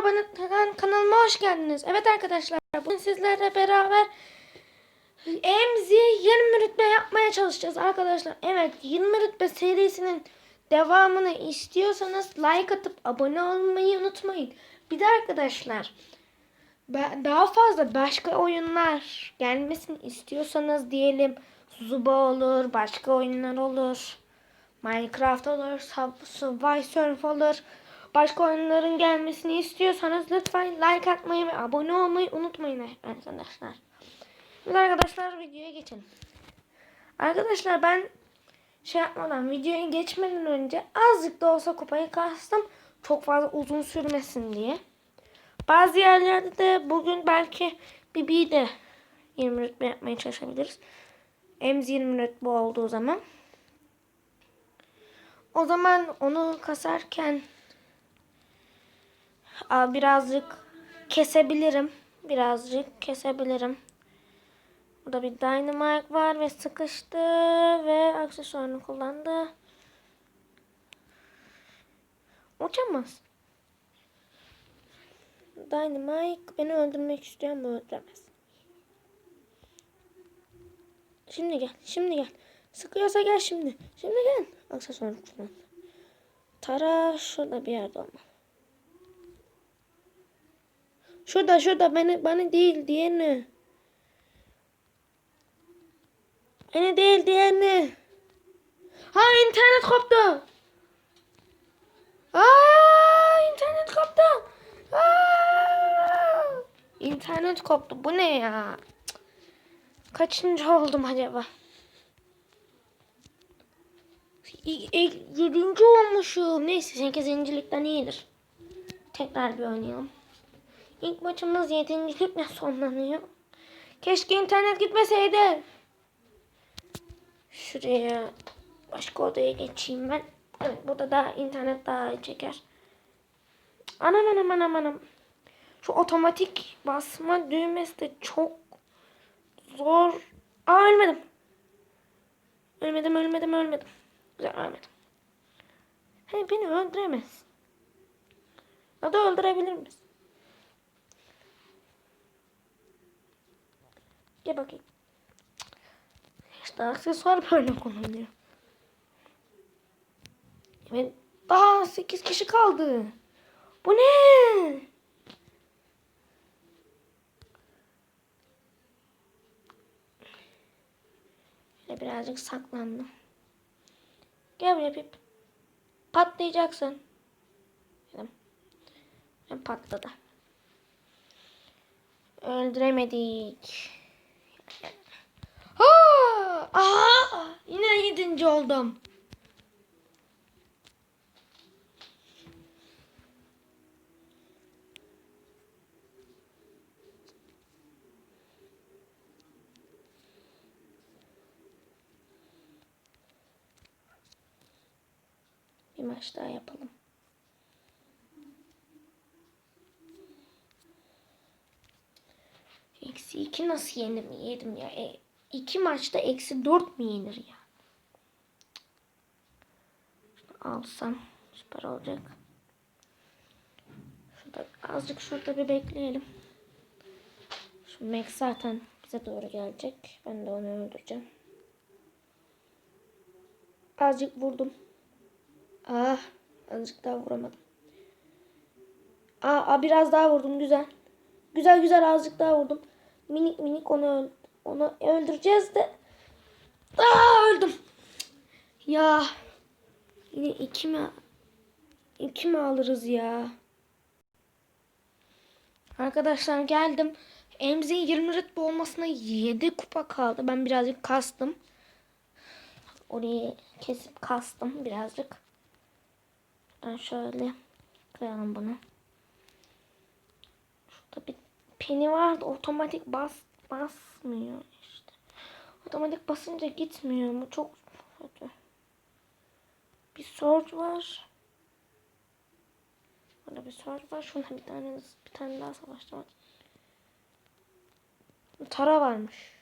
merhaba ben kanalıma hoş geldiniz. Evet arkadaşlar bugün sizlerle beraber Emzi 20 rütbe yapmaya çalışacağız arkadaşlar. Evet 20 rütbe serisinin devamını istiyorsanız like atıp abone olmayı unutmayın. Bir de arkadaşlar daha fazla başka oyunlar gelmesini istiyorsanız diyelim Zuba olur, başka oyunlar olur. Minecraft olur, Sub- Subway Surf olur. Başka oyunların gelmesini istiyorsanız lütfen like atmayı ve abone olmayı unutmayın arkadaşlar. Şimdi arkadaşlar videoya geçelim. Arkadaşlar ben şey yapmadan videoya geçmeden önce azıcık da olsa kupayı kastım. Çok fazla uzun sürmesin diye. Bazı yerlerde de bugün belki bir de 20 rütbe yapmaya çalışabiliriz. Emz 20 rütbe olduğu zaman. O zaman onu kasarken birazcık kesebilirim. Birazcık kesebilirim. Burada bir dynamite var ve sıkıştı ve aksesuarını kullandı. Uçamaz. Dynamite beni öldürmek istiyor ama öldüremez. Şimdi gel. Şimdi gel. Sıkıyorsa gel şimdi. Şimdi gel. Aksesuarını kullan. Tara şurada bir yerde olmalı. Şurada şurada beni bana değil diğerini. Beni değil diğerini. Ha internet koptu. Aa internet koptu. Aa, internet koptu. Bu ne ya? Kaçıncı oldum acaba? Y- Yedinci olmuşum. Neyse sekizincilikten iyidir. Tekrar bir oynayalım. İlk maçımız yedincilikle sonlanıyor. Keşke internet gitmeseydi. Şuraya başka odaya geçeyim ben. Evet burada da internet daha iyi çeker. Anam anam anam anam. Şu otomatik basma düğmesi de çok zor. Aa ölmedim. Ölmedim ölmedim ölmedim. Güzel ölmedim. He beni öldüremez. Ya da öldürebilir misin? Gel bakayım. İşte aksesuar böyle kullanılıyor. Evet. Daha 8 kişi kaldı. Bu ne? Şöyle birazcık saklandım. Gel buraya Pip. Patlayacaksın. Patladı. Öldüremedik. Ha! Aha! Yine yedinci oldum. Bir maç daha yapalım. Eksi iki nasıl yedim, yedim ya? E, iki maçta eksi dört mü yenir ya? Şunu alsam süper olacak. Şurada azıcık şurada bir bekleyelim. Şu Max zaten bize doğru gelecek. Ben de onu öldüreceğim. Azıcık vurdum. Ah, azıcık daha vuramadım. Aa, biraz daha vurdum güzel. Güzel güzel azıcık daha vurdum. Minik minik onu onu öldüreceğiz de. Aa öldüm. Ya yine iki mi iki mi alırız ya? Arkadaşlar geldim. Emzi 20 rütbe olmasına 7 kupa kaldı. Ben birazcık kastım. Orayı kesip kastım birazcık. Ben şöyle koyalım bunu. Şurada bir pini vardı. Otomatik bas basmıyor işte. Otomatik basınca gitmiyor mu? Çok kötü. Bir sword var. Burada bir sword var. Şuna bir tane bir tane daha savaşçı var. Tara varmış.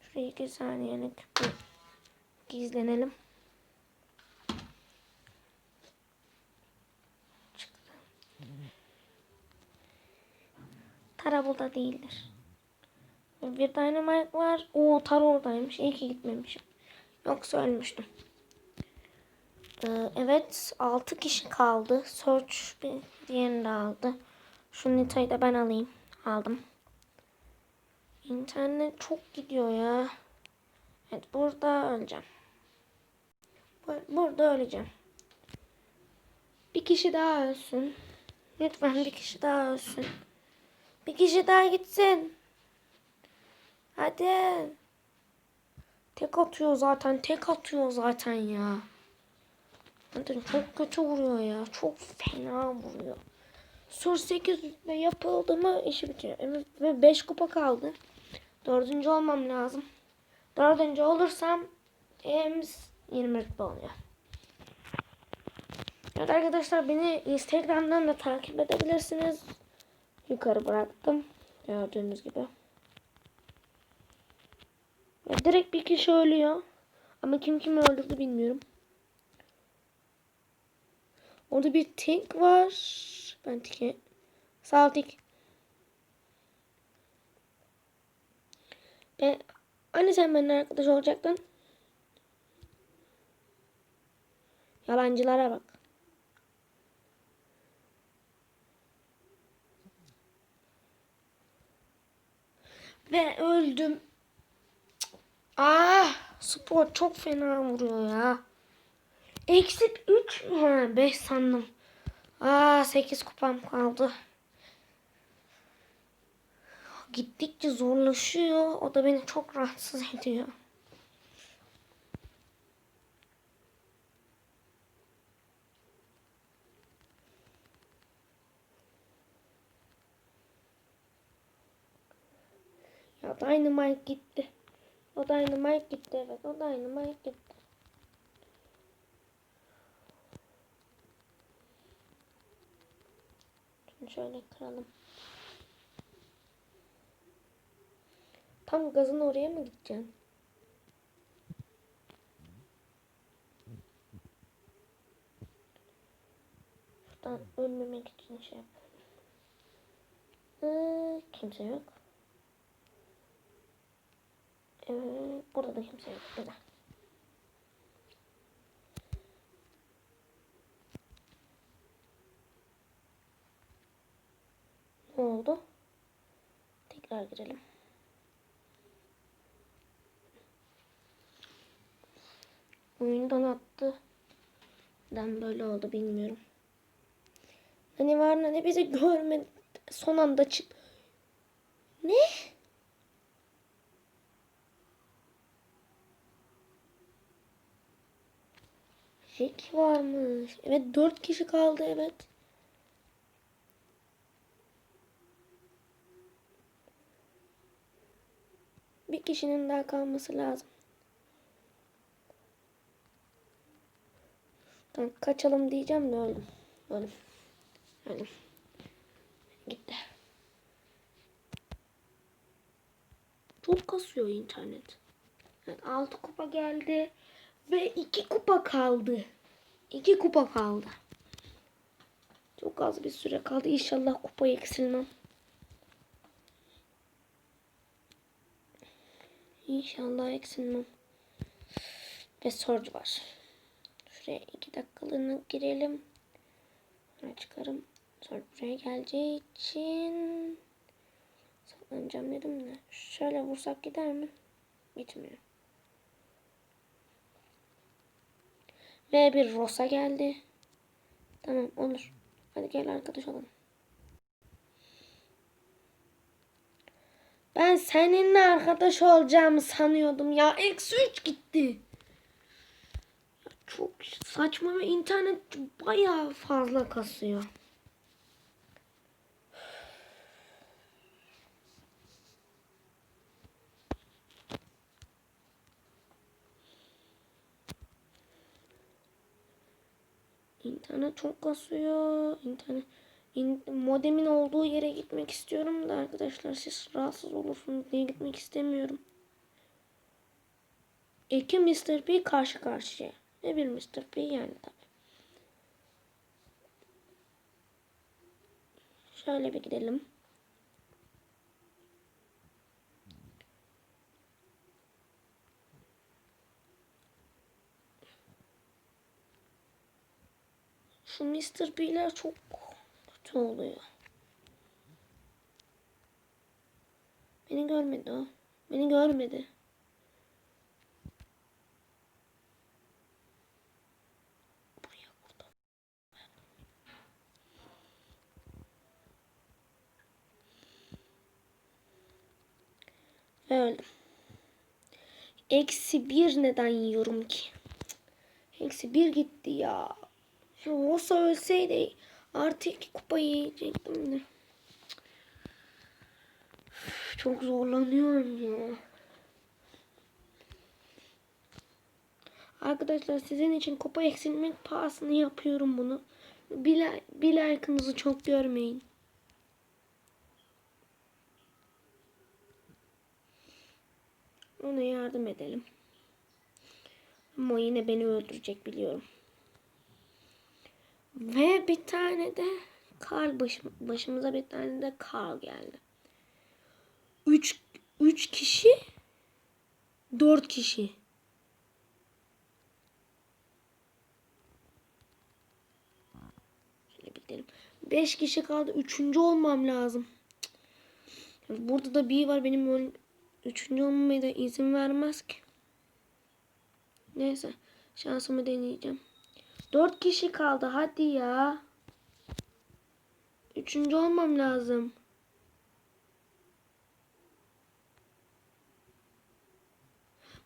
Şuraya iki saniyelik gizlenelim. Çıktı. Tara burada değildir. Bir Dynamite var. O Tara oradaymış. İyi ki gitmemişim. Yoksa ölmüştüm. Ee, evet 6 kişi kaldı. Search bir diğerini de aldı. Şu Nita'yı da ben alayım. Aldım. İnternet çok gidiyor ya. Evet burada öleceğim. Bu- Burada öleceğim. Bir kişi daha ölsün. Lütfen bir kişi daha ölsün. Bir kişi daha gitsin. Hadi. Tek atıyor zaten. Tek atıyor zaten ya. Hadi çok kötü vuruyor ya. Çok fena vuruyor. Sur 8 ve yapıldı mı işi bitiyor. Ve 5 kupa kaldı. Dördüncü olmam lazım. Dördüncü olursam Ems 20 rütbe oluyor. Evet arkadaşlar beni Instagram'dan da takip edebilirsiniz. Yukarı bıraktım. Gördüğünüz gibi. Ve direkt bir kişi ölüyor. Ama kim kimi öldürdü bilmiyorum. Orada bir tank var. Ben tike. Sağ tik. Ben, hani sen benimle arkadaş olacaktın? Yalancılara bak. Ve öldüm. Ah, spor çok fena vuruyor ya. Eksi 3 mü? 5 sandım. Aa 8 kupam kaldı. Gittikçe zorlaşıyor. O da beni çok rahatsız ediyor. Ya Dynamite gitti. O Dynamite gitti evet. O Dynamite gitti. Şunu şöyle kıralım. Tam gazın oraya mı gideceksin? Şuradan ölmemek için şey yapıyorum. Ee, kimse yok. Evet, burada da kimse yok. Güzel. Ne oldu? Tekrar girelim. Oyundan attı. Neden böyle oldu bilmiyorum. Hani var ne bizi görmedi. Son anda çık. Ne? Jack varmış. Evet dört kişi kaldı evet. Bir kişinin daha kalması lazım. Tamam, kaçalım diyeceğim de öldüm. Öldüm. Öldüm. Gitti. Çok kasıyor internet. Evet, 6 kupa geldi. Ve iki kupa kaldı. İki kupa kaldı. Çok az bir süre kaldı. İnşallah kupa eksilmem. İnşallah eksilmem. Ve sorcu var. Şuraya iki dakikalığına girelim. Sonra çıkarım. Sonra buraya geleceği için saklanacağım dedim de. Şöyle vursak gider mi? Bitmiyor. B1 Rosa geldi. Tamam Onur. Hadi gel arkadaş olalım. Ben seninle arkadaş olacağımı sanıyordum ya. Eksi 3 gitti. Çok saçma ve internet bayağı fazla kasıyor. İnternet çok kasıyor. İnternet in- modemin olduğu yere gitmek istiyorum da arkadaşlar siz rahatsız olursunuz diye gitmek istemiyorum. İki Mr. P karşı karşıya. Ve bir Mr. P yani tabi. Şöyle bir gidelim. Mr. B'ler çok kötü oluyor. Beni görmedi o. Beni görmedi. Ve öldüm. Eksi bir neden yiyorum ki? Eksi bir gitti ya. Rosa ölseydi artı iki kupa yiyecektim de. Çok zorlanıyorum ya. Arkadaşlar sizin için kupa eksilmek pahasına yapıyorum bunu. Bir, bir like'ınızı çok görmeyin. Ona yardım edelim. Ama yine beni öldürecek biliyorum. Ve bir tane de Karl başım, başımıza bir tane de Karl geldi. Üç, üç kişi dört kişi. Şöyle gidelim. Beş kişi kaldı. Üçüncü olmam lazım. Burada da bir var. Benim üçüncü olmamaya da izin vermez ki. Neyse. Şansımı deneyeceğim. Dört kişi kaldı. Hadi ya. Üçüncü olmam lazım.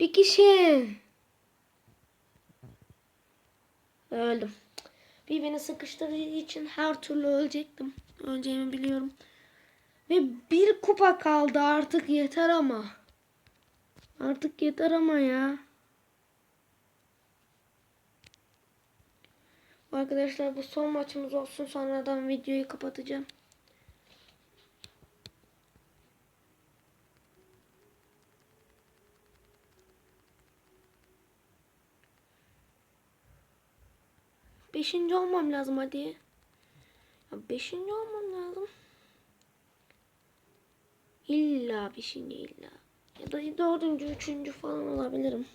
Bir kişi. Öldüm. Bir beni sıkıştırdığı için her türlü ölecektim. Öleceğimi biliyorum. Ve bir kupa kaldı artık yeter ama. Artık yeter ama ya. Arkadaşlar bu son maçımız olsun. Sonradan videoyu kapatacağım. Beşinci olmam lazım hadi. Ya beşinci olmam lazım. İlla beşinci illa. Ya da dördüncü, üçüncü falan olabilirim.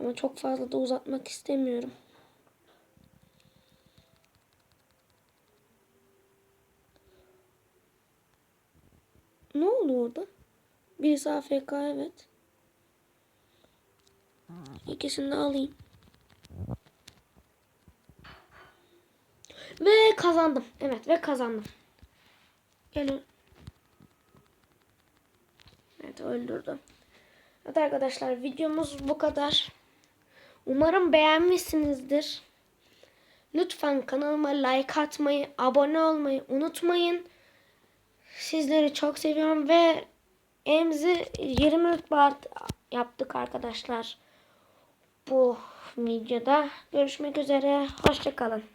Ama çok fazla da uzatmak istemiyorum. Ne oldu orada? Birisi AFK evet. İkisini de alayım. Ve kazandım. Evet ve kazandım. Gelin. Evet öldürdüm. Evet arkadaşlar videomuz bu kadar. Umarım beğenmişsinizdir. Lütfen kanalıma like atmayı, abone olmayı unutmayın. Sizleri çok seviyorum ve emzi 20 rütbe yaptık arkadaşlar. Bu videoda görüşmek üzere. Hoşçakalın.